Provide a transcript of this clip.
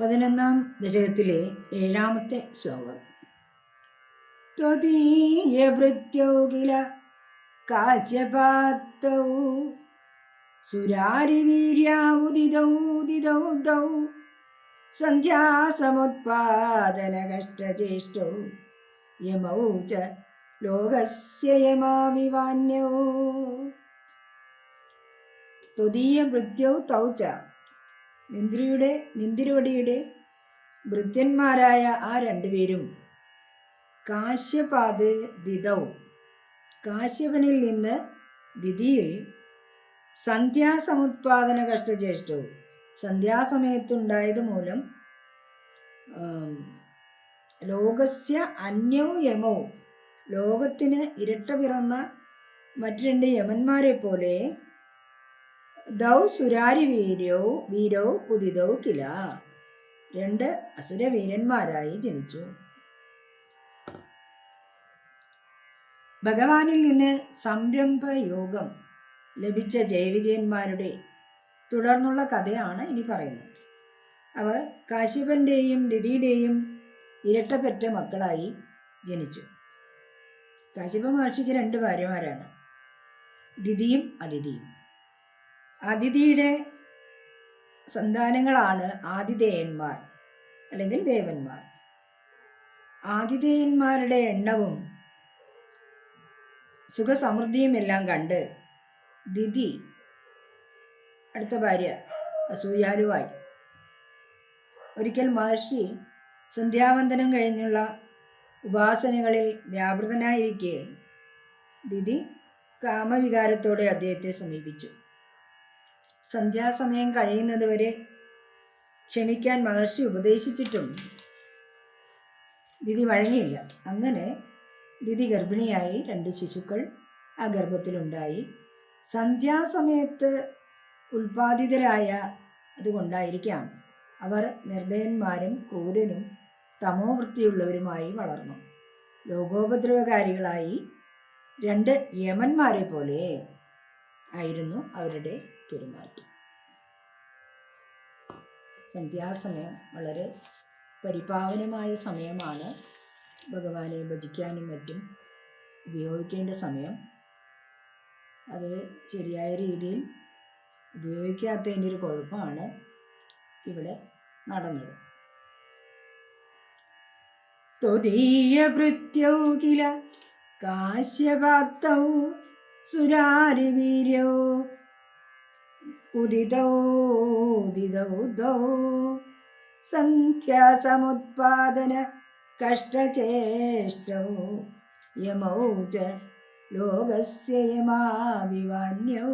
പതിനൊന്നാം ദശകത്തിലെ ഏഴാമത്തെ ശ്ലോകം. ത്വദീയഭൃത്യൗ കില കാശ്യപാത്തൗ സുരാരിവീര്യാവുദിതൗ ദിതൗ ദൗ യമൗ ച ലോകസ്യ യമാവിവാന്യൗ. ത്വദീയ ഭൃത്യൗ തൗ നിന്ദ്രിയുടെ നിന്തിരുവടിയുടെ ഭൃത്യന്മാരായ ആ രണ്ടുപേരും കാശ്യപാത് ദിതൗ കാശ്യപനിൽ നിന്ന് ദിതിയിൽ സന്ധ്യാസമുത്പാദന കഷ്ടചേഷ്ടവും സന്ധ്യാസമയത്തുണ്ടായത് മൂലം ലോകസ്യ അന്യവും യമവും. ലോകത്തിന് ഇരട്ട പിറന്ന മറ്റു രണ്ട് യമന്മാരെ പോലെ ദൗ സുരാരി വീരോ വീരോ ഉദിതൗ കില. രണ്ട് അസുരവീരന്മാരായി ജനിച്ചു. ഭഗവാനിൽ നിന്ന് സംരംഭയോഗം ലഭിച്ച ജയവിജയന്മാരുടെ തുടർന്നുള്ള കഥയാണ് ഇനി പറയുന്നത്. അവർ കാശ്യപന്റെയും ദിതിയുടെയും ഇരട്ടപ്പെട്ട മക്കളായി ജനിച്ചു. കാശ്യപ മഹർഷിക്ക് രണ്ട് ഭാര്യമാരാണ്. ദിതിയും അതിഥിയും. അതിഥിയുടെ സന്താനങ്ങളാണ് ആതിഥേയന്മാർ അല്ലെങ്കിൽ ദേവന്മാർ. ആതിഥേയന്മാരുടെ എണ്ണവും സുഖസമൃദ്ധിയും എല്ലാം കണ്ട് ദിതി അടുത്ത ഭാര്യ അസൂയാലുവായി. ഒരിക്കൽ മഹർഷി സന്ധ്യാവന്തനം കഴിഞ്ഞുള്ള ഉപാസനകളിൽ വ്യാപൃതനായിരിക്കെ ദിതി കാമവികാരത്തോടെ അദ്ദേഹത്തെ സമീപിച്ചു. സന്ധ്യാസമയം കഴിയുന്നതുവരെ ക്ഷമിക്കാൻ മഹർഷി ഉപദേശിച്ചിട്ടും ദിതി വഴങ്ങിയില്ല. അങ്ങനെ ദിതി ഗർഭിണിയായി രണ്ട് ശിശുക്കൾ ആ ഗർഭത്തിലുണ്ടായി. സന്ധ്യാസമയത്ത് ഉൽപാദിതരായ അതുകൊണ്ടായിരിക്കാം അവർ നിർദ്ദയന്മാരും ക്രൂരനും തമോവൃത്തിയുള്ളവരുമായി വളർന്നു. ലോകോപദ്രവകാരികളായി രണ്ട് യമന്മാരെ പോലെ ആയിരുന്നു അവരുടെ പെരുമാറ്റം. സന്ധ്യാസമയം വളരെ പരിപാവനമായ സമയമാണ്. ഭഗവാനെ ഭജിക്കാനും മറ്റും ഉപയോഗിക്കേണ്ട സമയം. അത് ശരിയായ രീതിയിൽ ഉപയോഗിക്കാത്തതിന്റെ ഒരു കുഴപ്പമാണ് ഇവിടെ നടന്നത്. ത്വദീയഭൃത്യൗ കില കാശ്യപാത്തൗ സുരാരിവീര്യൗ ഉദിതൗ ഉദിതൗ ദൗ സന്ധ്യാസമുത്പാദന കഷ്ടചേഷ്ടൗ? യമൗ ച ലോകസ്യ യമാവിവാന്യൗ